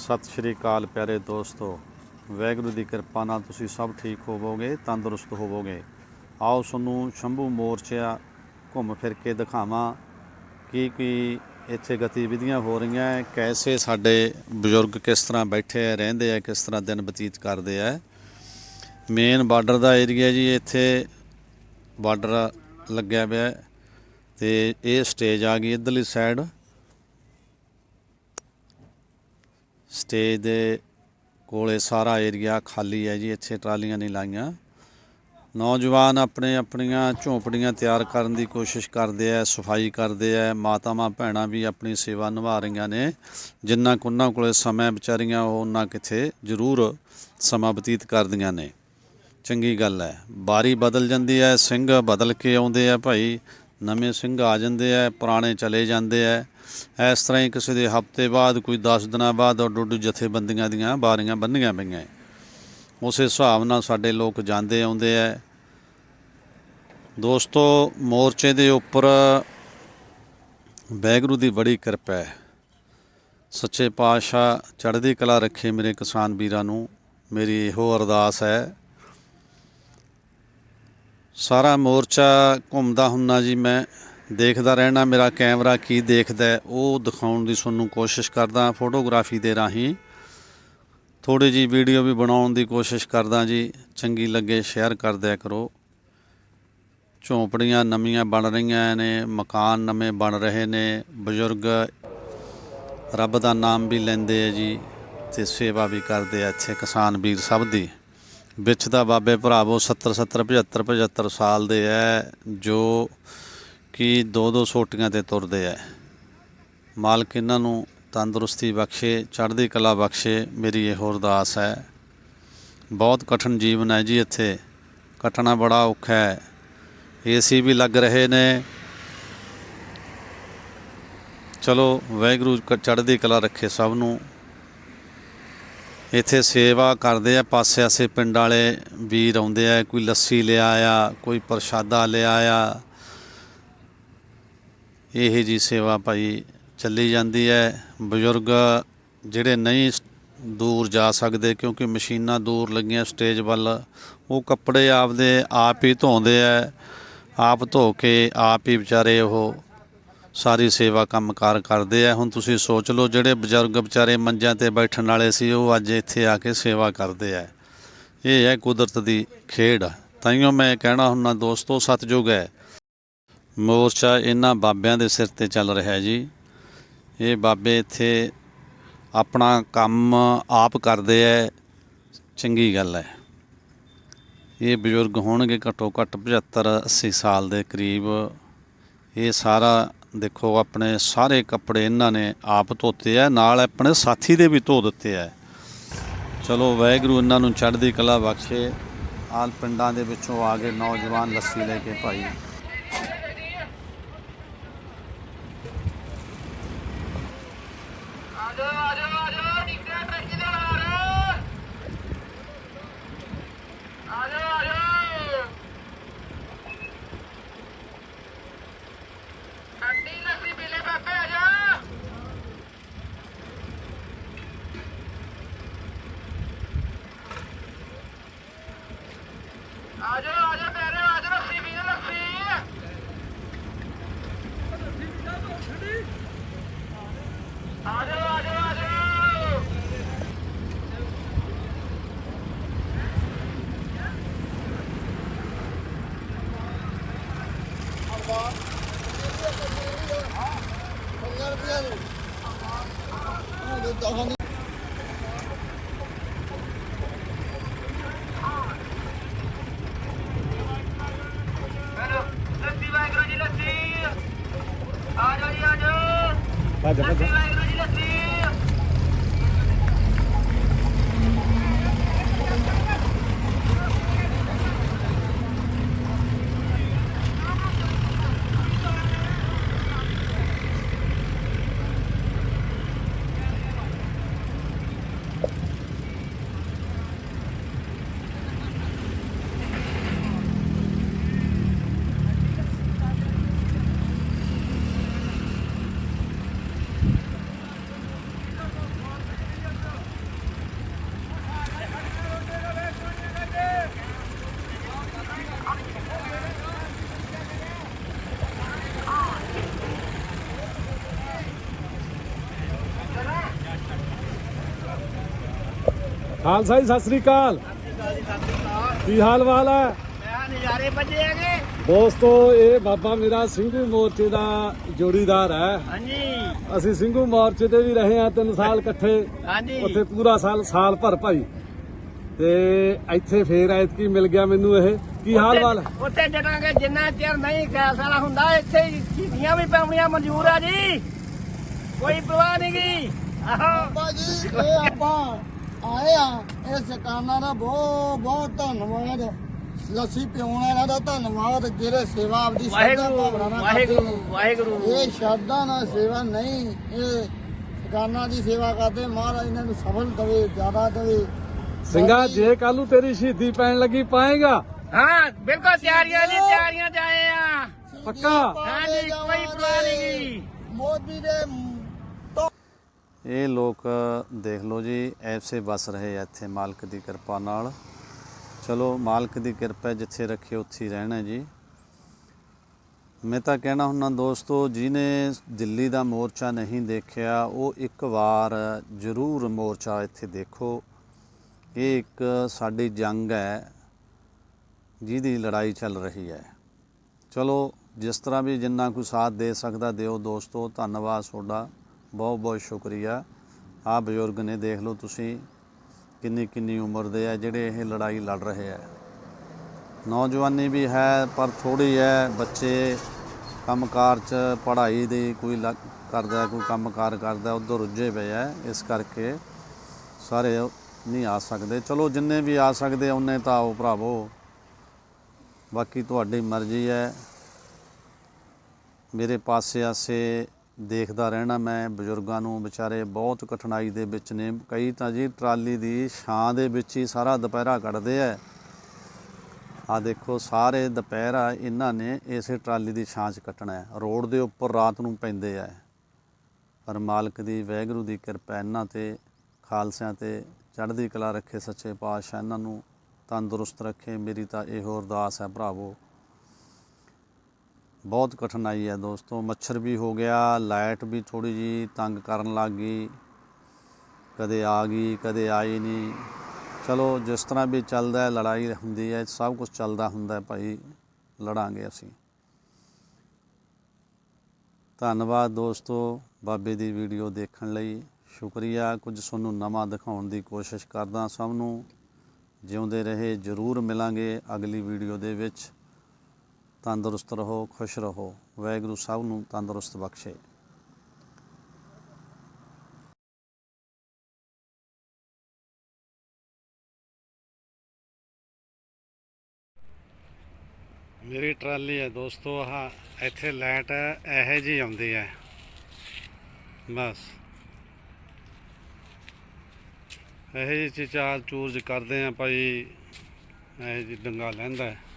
ਸਤਿ ਸ਼੍ਰੀ ਅਕਾਲ ਪਿਆਰੇ ਦੋਸਤੋ। ਵਾਹਿਗੁਰੂ ਦੀ ਕਿਰਪਾ ਨਾਲ ਤੁਸੀਂ ਸਭ ਠੀਕ ਹੋਵੋਗੇ, ਤੰਦਰੁਸਤ ਹੋਵੋਗੇ। ਆਓ ਤੁਹਾਨੂੰ ਸ਼ੰਭੂ ਮੋਰਚਾ ਘੁੰਮ ਫਿਰ ਕੇ ਦਿਖਾਵਾਂ ਕੀ ਕੀ ਇੱਥੇ ਗਤੀਵਿਧੀਆਂ ਹੋ ਰਹੀਆਂ ਹੈ ਕੈਸੇ ਸਾਡੇ ਬਜ਼ੁਰਗ ਕਿਸ ਤਰ੍ਹਾਂ ਬੈਠੇ ਆ ਰਹਿੰਦੇ ਆ ਕਿਸ ਤਰ੍ਹਾਂ ਦਿਨ ਬਤੀਤ ਕਰਦੇ ਆ ਮੇਨ ਬਾਰਡਰ ਦਾ ਏਰੀਆ ਜੀ ਇੱਥੇ ਬਾਰਡਰ ਲੱਗਿਆ ਪਿਆ ਹੈ ਤੇ ਇਹ ਸਟੇਜ ਆ ਗਈ ਇਧਰਲੀ ਸਾਈਡ ਸਟੇਜ ਦੇ ਕੋਲੇ ਸਾਰਾ ਏਰੀਆ ਖਾਲੀ ਹੈ ਜੀ, ਇੱਥੇ ਟਰਾਲੀਆਂ ਨਹੀਂ ਲਾਈਆਂ। ਨੌਜਵਾਨ ਆਪਣੇ ਆਪਣੀਆਂ ਝੌਂਪੜੀਆਂ ਤਿਆਰ ਕਰਨ ਦੀ ਕੋਸ਼ਿਸ਼ ਕਰਦੇ ਆ, ਸਫ਼ਾਈ ਕਰਦੇ ਆ, ਮਾਤਾਵਾਂ ਭੈਣਾਂ ਵੀ ਆਪਣੀ ਸੇਵਾ ਨਿਭਾ ਰਹੀਆਂ ਨੇ। ਜਿੰਨਾ ਕੁ ਉਹਨਾਂ ਕੋਲੇ ਸਮਾਂ ਵਿਚਾਰੀਆਂ ਉਹ ਉਹਨਾਂ ਕਿਥੇ ਜ਼ਰੂਰ ਸਮਾਂ ਬਤੀਤ ਕਰਦੀਆਂ ਨੇ। ਚੰਗੀ ਗੱਲ ਹੈ, ਬਾਰੀ ਬਦਲ ਜਾਂਦੀ ਹੈ, ਸਿੰਘ ਬਦਲ ਕੇ ਆਉਂਦੇ ਆ ਭਾਈ। ਨਵੇਂ ਸਿੰਘ ਆ ਜਾਂਦੇ ਆ, ਪੁਰਾਣੇ ਚਲੇ ਜਾਂਦੇ ਆ। ਇਸ ਤਰ੍ਹਾਂ ਹੀ ਕਿਸੇ ਦੇ ਹਫ਼ਤੇ ਬਾਅਦ, ਕੋਈ 10 ਦਿਨਾਂ ਬਾਅਦ ਉਹ ਡੁੱਡ ਜਥੇਬੰਦੀਆਂ ਦੀਆਂ ਬਾਰੀਆਂ ਬੰਨੀਆਂ ਪਈਆਂ ਉਸੇ ਹਿਸਾਬ ਨਾਲ ਸਾਡੇ ਲੋਕ ਜਾਂਦੇ ਆਉਂਦੇ ਆ ਦੋਸਤੋ, ਮੋਰਚੇ ਦੇ ਉੱਪਰ ਵੈਗਰੂ ਦੀ ਬੜੀ ਕਿਰਪਾ ਹੈ। ਸੱਚੇ ਪਾਤਸ਼ਾਹ ਚੜ੍ਹਦੀ ਕਲਾ ਰੱਖੇ ਮੇਰੇ ਕਿਸਾਨ ਵੀਰਾਂ ਨੂੰ। ਮੇਰੀ ਇਹੋ ਅਰਦਾਸ ਹੈ। ਸਾਰਾ ਮੋਰਚਾ ਘੁੰਮਦਾ ਹੁੰਨਾ ਜੀ ਮੈਂ। ਦੇਖਦਾ ਰਹਿਣਾ ਮੇਰਾ ਕੈਮਰਾ ਕੀ ਦੇਖਦਾ ਉਹ ਦਿਖਾਉਣ ਦੀ ਤੁਹਾਨੂੰ ਕੋਸ਼ਿਸ਼ ਕਰਦਾ ਫੋਟੋਗ੍ਰਾਫੀ ਦੇ ਰਾਹੀਂ। ਥੋੜੀ ਜੀ ਵੀਡੀਓ ਵੀ ਬਣਾਉਣ ਦੀ ਕੋਸ਼ਿਸ਼ ਕਰਦਾ ਜੀ, ਚੰਗੀ ਲੱਗੇ ਸ਼ੇਅਰ ਕਰ ਦਿਆ ਕਰੋ। ਝੌਂਪੜੀਆਂ ਨਵੀਆਂ ਬਣ ਰਹੀਆਂ ਨੇ, ਮਕਾਨ ਨਵੇਂ ਬਣ ਰਹੇ ਨੇ, ਬਜ਼ੁਰਗ ਰੱਬ ਦਾ ਨਾਮ ਵੀ ਲੈਂਦੇ ਆ ਜੀ ਤੇ ਸੇਵਾ ਵੀ ਕਰਦੇ ਆ ਇੱਥੇ ਕਿਸਾਨ ਵੀਰ ਸਭ ਦੀ। ਵਿੱਚ ਦਾ ਬਾਬੇ ਭਰਾਵੋ 70 70 75 75 ਸਾਲ ਦੇ ਐ, ਜੋ ਕਿ ਦੋ ਦੋ ਸੋਟੀਆਂ ਤੇ ਤੁਰਦੇ ਐ ਮਾਲਕ ਇਹਨਾਂ ਨੂੰ ਤੰਦਰੁਸਤੀ ਬਖਸ਼ੇ, ਚੜ੍ਹਦੀ ਕਲਾ ਬਖਸ਼ੇ, ਮੇਰੀ ਇਹ ਅਰਦਾਸ ਹੈ। ਬਹੁਤ ਕਠਿਨ ਜੀਵਨ ਹੈ ਜੀ ਇੱਥੇ। ਕੱਟਣਾ ਬੜਾ ਔਖਾ ਹੈ। ਏਸੀ ਵੀ ਲੱਗ ਰਹੇ ਨੇ। ਚਲੋ, ਵਾਹਿਗੁਰੂ ਕ- ਚੜ੍ਹਦੀ ਕਲਾ ਰੱਖੇ ਸਭ ਨੂੰ। ਇੱਥੇ ਸੇਵਾ ਕਰਦੇ ਆ ਪਾਸੇ ਆਸੇ ਪਿੰਡ ਵਾਲੇ ਵੀਰ ਆਉਂਦੇ ਆ, ਕੋਈ ਲੱਸੀ ਲਿਆ ਆ ਕੋਈ ਪ੍ਰਸ਼ਾਦਾ ਲਿਆ ਆ ਇਹ ਜੀ ਸੇਵਾ ਭਾਈ ਚੱਲੀ ਜਾਂਦੀ ਹੈ। ਬਜ਼ੁਰਗ ਜਿਹੜੇ ਨਹੀਂ ਦੂਰ ਜਾ ਸਕਦੇ ਕਿਉਂਕਿ ਮਸ਼ੀਨਾਂ ਦੂਰ ਲੱਗੀਆਂ ਸਟੇਜ ਵੱਲ, ਉਹ ਕੱਪੜੇ ਆਪਦੇ ਆਪ ਹੀ ਧੋਂਦੇ ਆ ਆਪ ਧੋ ਕੇ ਆਪ ਹੀ ਵਿਚਾਰੇ ਉਹ ਸਾਰੀ ਸੇਵਾ ਕੰਮਕਾਰ ਕਰਦੇ ਆ ਹੁਣ ਤੁਸੀਂ ਸੋਚ ਲਓ, ਜਿਹੜੇ ਬਜ਼ੁਰਗ ਵਿਚਾਰੇ ਮੰਜਿਆਂ ਤੇ ਬੈਠਣ ਵਾਲੇ ਸੀ, ਉਹ ਅੱਜ ਇੱਥੇ ਆ ਕੇ ਸੇਵਾ ਕਰਦੇ ਆ ਇਹ ਹੈ ਕੁਦਰਤ ਦੀ ਖੇਡ। ਤਾਈਓ ਮੈਂ ਕਹਿਣਾ ਹੁੰਨਾ ਦੋਸਤੋ ਸਤਜੁਗ ਹੈ। ਮੋਰਚਾ ਇਹਨਾਂ ਬਾਬਿਆਂ ਦੇ ਸਿਰ ਤੇ ਚੱਲ ਰਿਹਾ ਹੈ ਜੀ। ਇਹ ਬਾਬੇ ਇੱਥੇ ਆਪਣਾ ਕੰਮ ਆਪ ਕਰਦੇ ਐ, ਚੰਗੀ ਗੱਲ ਹੈ ਇਹ ਬਜ਼ੁਰਗ ਹੋਣਗੇ ਘੱਟੋ ਘੱਟ 75 80 ਸਾਲ ਦੇ ਕਰੀਬ। ਇਹ ਸਾਰਾ ਦੇਖੋ ਆਪਣੇ ਸਾਰੇ ਕੱਪੜੇ ਇਹਨਾਂ ਨੇ ਆਪ ਧੋਤੇ ਆ ਨਾਲ ਆਪਣੇ ਸਾਥੀ ਦੇ ਵੀ ਧੋ ਦਿੱਤੇ ਆ ਚਲੋ ਵਾਹਿਗੁਰੂ ਇਹਨਾਂ ਨੂੰ ਚੜ੍ਹਦੀ ਕਲਾ ਬਖਸ਼ੇ। ਆਲ ਪਿੰਡਾਂ ਦੇ ਵਿੱਚੋਂ ਆ ਗਏ ਨੌਜਵਾਨ ਲੱਸੀ ਲੈ ਕੇ ਭਾਈ। ਆਜੋ ਆਜੋ ਪਿਆਰੇ ਆਜੋ ਲੱਸੀ ਪੀਲੇ ਲੱਸੀ ਆਜੋ ਆਜੋ ਆਜੋ ਹੈਲੋ ਲੱਸੀ ਵਾਹਿਗੁਰੂ ਜੀ ਲੱਸੀ ਆਜੋ ਜੀ ਆਜੋ ਲੱਸੀ ਵਾਹਿਗੁਰੂ ਜੀ ਲੱਸੀ ਖਾਲਸਾ ਜੀ ਸਤਿ ਸ੍ਰੀ ਅਕਾਲ। ਕੀ ਹਾਲ ਵਾਲ ਹੈ? ਮੈਂ ਨਜ਼ਾਰੇ ਵੱਜੇ ਹੈਗੇ। ਦੋਸਤੋ ਇਹ ਬਾਬਾ ਮੇਰਾ ਸਿੰਘੂ ਮੋਰਚੇ ਦਾ ਜੋੜੀਦਾਰ ਹੈ। ਹਾਂਜੀ। ਅਸੀਂ ਸਿੰਘੂ ਮੋਰਚੇ ਤੇ ਵੀ ਰਹੇ ਆ ਤਿੰਨ ਸਾਲ ਇਕੱਠੇ। ਹਾਂਜੀ। ਉੱਥੇ ਪੂਰਾ ਸਾਲ ਸਾਲ ਭਰ ਭਾਈ। ਤੇ ਇੱਥੇ ਫੇਰ ਐਤਕੀ ਮਿਲ ਗਿਆ ਮੈਨੂੰ ਇਹ। ਕੀ ਹਾਲ ਵਾਲ ਹੈ? ਉੱਥੇ ਜਟਾਂਗੇ ਜਿੰਨਾ ਚਿਰ ਨਹੀਂ ਗੈਸ ਵਾਲਾ ਹੁੰਦਾ ਇੱਥੇ ਚੀਨੀਆਂ ਵੀ ਪਾਉਣੀਆਂ ਮਨਜ਼ੂਰ ਆ ਜੀ। ਕੋਈ ਪਰਵਾਹ ਨਹੀਂ ਗੀ। ਆਹੋ। ਬਾਜੀ ਇਹ ਆਪਾਂ ਆਏ ਆ। ਇਹ ਸਰਕਾਰਾਂ ਦਾ ਬਹੁਤ ਬਹੁਤ ਧੰਨਵਾਦ। ਲੱਸੀ ਪਿਉਣ ਵਾਲਾ ਦਾ ਧੰਨਵਾਦ। ਜਿਹੜੇ ਸੇਵਾ ਆਪਦੀ ਸ਼ਰਧਾ ਭਾਵਨਾ ਨਾਲ ਵਾਹਿਗੁਰੂ। ਵਾਹਿਗੁਰੂ। ਇਹ ਸ਼ਰਧਾ ਨਾਲ ਸੇਵਾ ਨਹੀਂ ਇਹ ਸਰਕਾਰਾਂ ਦੀ ਸੇਵਾ ਕਰਦੇ। ਮਹਾਰਾਜ ਇਹਨਾਂ ਨੂੰ ਸਫਲ ਦੇਵੇ ਜ਼ਿਆਦਾ ਦੇਵੇ। ਸਿੰਘਾ ਜੇ ਕੱਲ ਨੂੰ ਤੇਰੀ ਸ਼ਹੀਦੀ ਪੈਣ ਲੱਗੀ ਪਾਏਗਾ? ਹਾਂ ਬਿਲਕੁਲ ਤਿਆਰੀਆਂ ਜੀ ਤਿਆਰੀਆਂ ਜਾਏ ਆ। ਪੱਕਾ? ਹਾਂਜੀ ਕੋਈ ਪਰਵਾਹ ਨਹੀਂ ਮੋਦੀ ਦੇ ਇਹ ਲੋਕ ਦੇਖ ਲਓ ਜੀ, ਐਸੇ ਵਸ ਰਹੇ ਆ ਇੱਥੇ ਮਾਲਕ ਦੀ ਕਿਰਪਾ ਨਾਲ। ਚਲੋ, ਮਾਲਕ ਦੀ ਕਿਰਪਾ ਜਿੱਥੇ ਰੱਖੇ ਉੱਥੇ ਹੀ ਰਹਿਣਾ ਜੀ। ਮੈਂ ਤਾਂ ਕਹਿਣਾ ਹੁੰਦਾ ਦੋਸਤੋ, ਜਿਹਨੇ ਦਿੱਲੀ ਦਾ ਮੋਰਚਾ ਨਹੀਂ ਦੇਖਿਆ, ਉਹ ਇੱਕ ਵਾਰ ਜ਼ਰੂਰ ਮੋਰਚਾ ਇੱਥੇ ਦੇਖੋ। ਇਹ ਇੱਕ ਸਾਡੀ ਜੰਗ ਹੈ, ਜਿਹਦੀ ਲੜਾਈ ਚੱਲ ਰਹੀ ਹੈ। ਚਲੋ, ਜਿਸ ਤਰ੍ਹਾਂ ਵੀ ਜਿੰਨਾ ਕੋਈ ਸਾਥ ਦੇ ਸਕਦਾ ਦਿਓ ਦੋਸਤੋ, ਧੰਨਵਾਦ ਤੁਹਾਡਾ। ਬਹੁਤ ਬਹੁਤ ਸ਼ੁਕਰੀਆ। ਆ ਬਜ਼ੁਰਗ ਨੇ ਦੇਖ ਲਓ ਤੁਸੀਂ ਕਿੰਨੀ ਕਿੰਨੀ ਉਮਰ ਦੇ ਆ, ਜਿਹੜੇ ਇਹ ਲੜਾਈ ਲੜ ਰਹੇ ਆ। ਨੌਜਵਾਨੀ ਵੀ ਹੈ, ਪਰ ਥੋੜੀ ਹੈ, ਬੱਚੇ ਕੰਮਕਾਰ ਚ ਪੜ੍ਹਾਈ ਦੀ ਕੋਈ ਲੱਗ ਕਰਦਾ, ਕੋਈ ਕੰਮਕਾਰ ਕਰਦਾ, ਉਧਰ ਰੁੱਝੇ ਪਏ ਆ, ਇਸ ਕਰਕੇ ਸਾਰੇ ਨਹੀਂ ਆ ਸਕਦੇ। ਚਲੋ, ਜਿੰਨੇ ਵੀ ਆ ਸਕਦੇ ਉਹਨੇ ਤਾਂ ਆਓ ਭਰਾਵੋ। ਬਾਕੀ ਤੁਹਾਡੀ ਮਰਜ਼ੀ ਹੈ। ਮੇਰੇ ਪਾਸੇ ਆਸੇ ਦੇਖਦਾ ਰਹਿਣਾ ਮੈਂ ਬਜ਼ੁਰਗਾਂ ਨੂੰ, ਵਿਚਾਰੇ ਬਹੁਤ ਕਠਿਨਾਈ ਦੇ ਵਿੱਚ ਨੇ। ਕਈ ਤਾਂ ਜੀ ਟਰਾਲੀ ਦੀ ਛਾਂ ਦੇ ਵਿੱਚ ਹੀ ਸਾਰਾ ਦੁਪਹਿਰਾ ਕੱਢਦੇ ਆ। ਆ ਦੇਖੋ, ਸਾਰੇ ਦੁਪਹਿਰਾ ਇਹਨਾਂ ਨੇ ਇਸੇ ਟਰਾਲੀ ਦੀ ਛਾਂ 'ਚ ਕੱਟਣਾ ਹੈ। ਰੋਡ ਦੇ ਉੱਪਰ ਰਾਤ ਨੂੰ ਪੈਂਦੇ ਆ। ਪਰ ਮਾਲਕ ਦੀ ਵੈਗਰੂ ਦੀ ਕਿਰਪਾ ਇਹਨਾਂ ਤੇ, ਖਾਲਸਿਆਂ ਤੇ ਚੜ੍ਹਦੀ ਕਲਾ ਰੱਖੇ ਸੱਚੇ ਪਾਤਸ਼ਾਹ ਇਹਨਾਂ ਨੂੰ ਤੰਦਰੁਸਤ ਰੱਖੇ। ਮੇਰੀ ਤਾਂ ਇਹੋ ਅਰਦਾਸ ਹੈ ਭਰਾਵੋ ਬਹੁਤ ਕਠਿਨਾਈ ਹੈ ਦੋਸਤੋ। ਮੱਛਰ ਵੀ ਹੋ ਗਿਆ, ਲਾਈਟ ਵੀ ਥੋੜੀ ਜੀ ਤੰਗ ਕਰਨ ਲੱਗ ਗਈ। ਕਦੇ ਆ ਗਈ, ਕਦੇ ਆਈ ਨਹੀਂ। ਚਲੋ, ਜਿਸ ਤਰ੍ਹਾਂ ਵੀ ਚੱਲਦਾ ਹੈ, ਲੜਾਈ ਹੁੰਦੀ ਹੈ, ਸਭ ਕੁਝ ਚੱਲਦਾ ਹੁੰਦਾ ਹੈ ਭਾਈ। ਲੜਾਂਗੇ ਅਸੀਂ। ਧੰਨਵਾਦ ਦੋਸਤੋ ਬਾਬੇ ਦੀ ਵੀਡੀਓ ਦੇਖਣ ਲਈ। ਸ਼ੁਕਰੀਆ। ਕੁਝ ਤੁਹਾਨੂੰ ਨਵਾਂ ਦਿਖਾਉਣ ਦੀ ਕੋਸ਼ਿਸ਼ ਕਰਦਾ ਸਭ ਨੂੰ। ਜਿਉਂਦੇ ਰਹੇ, ਜ਼ਰੂਰ ਮਿਲਾਂਗੇ ਅਗਲੀ ਵੀਡੀਓ ਦੇ ਵਿੱਚ। ਤੰਦਰੁਸਤ ਰਹੋ, ਖੁਸ਼ ਰਹੋ। ਵਾਹਿਗੁਰੂ ਸਭ ਨੂੰ ਤੰਦਰੁਸਤ ਬਖਸ਼ੇ। ਮੇਰੀ ਟਰਾਲੀ ਹੈ ਦੋਸਤੋ, ਆਹ ਇੱਥੇ ਲਾਈਟ ਇਹੋ ਜੀ ਆਉਂਦੀ ਹੈ। ਬਸ। ਇਹੋ ਜਿਹੀ ਚਾਰ ਚੂਰਜ ਕਰਦੇ ਆ ਭਾਈ, ਇਹੋ ਜੀ ਡੰਗਾ ਲੈਂਦਾ ਹੈ।